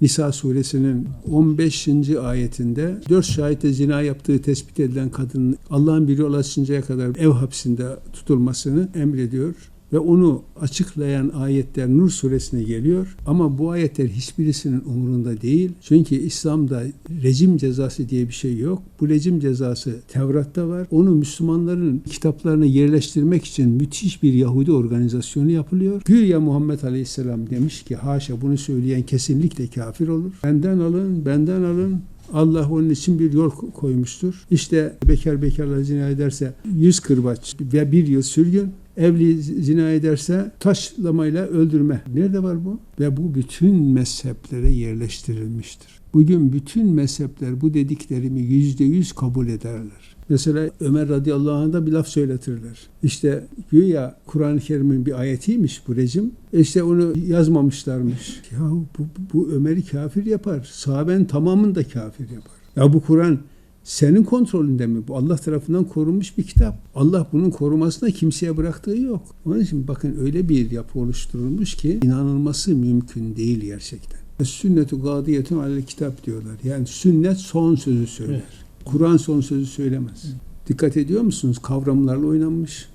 Nisa suresinin 15. ayetinde dört şahitle zina yaptığı tespit edilen kadının Allah'ın biri ulaşıncaya kadar ev hapsinde tutulmasını emrediyor ve onu açıklayan ayetler Nur suresine geliyor. Ama bu ayetler hiçbirisinin umurunda değil. Çünkü İslam'da rejim cezası diye bir şey yok. Bu rejim cezası Tevrat'ta var. Onu Müslümanların kitaplarına yerleştirmek için müthiş bir Yahudi organizasyonu yapılıyor. Güya Muhammed Aleyhisselam demiş ki haşa bunu söyleyen kesinlikle kafir olur. Benden alın, benden alın. Allah onun için bir yol koymuştur. İşte bekar bekarla zina ederse yüz kırbaç ve bir yıl sürgün. Evli zina ederse taşlamayla öldürme. Nerede var bu? Ve bu bütün mezheplere yerleştirilmiştir. Bugün bütün mezhepler bu dediklerimi yüzde yüz kabul ederler. Mesela Ömer radıyallahu anh'da bir laf söyletirler. İşte güya Kur'an-ı Kerim'in bir ayetiymiş bu rejim. İşte onu yazmamışlarmış. Ya bu, bu Ömer'i kafir yapar. Sahabenin tamamını da kafir yapar. Ya bu Kur'an senin kontrolünde mi? Bu Allah tarafından korunmuş bir kitap. Allah bunun korumasına kimseye bıraktığı yok. Onun için bakın öyle bir yapı oluşturulmuş ki inanılması mümkün değil gerçekten. Sünnetu gadiyetun alel kitap diyorlar. Yani sünnet son sözü söyler. Evet. Kur'an son sözü söylemez. Dikkat ediyor musunuz? Kavramlarla oynanmış,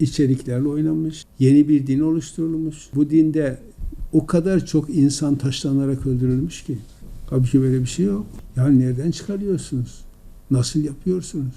içeriklerle oynanmış, yeni bir din oluşturulmuş. Bu dinde o kadar çok insan taşlanarak öldürülmüş ki. Halbuki böyle bir şey yok. Yani nereden çıkarıyorsunuz? Nasıl yapıyorsunuz?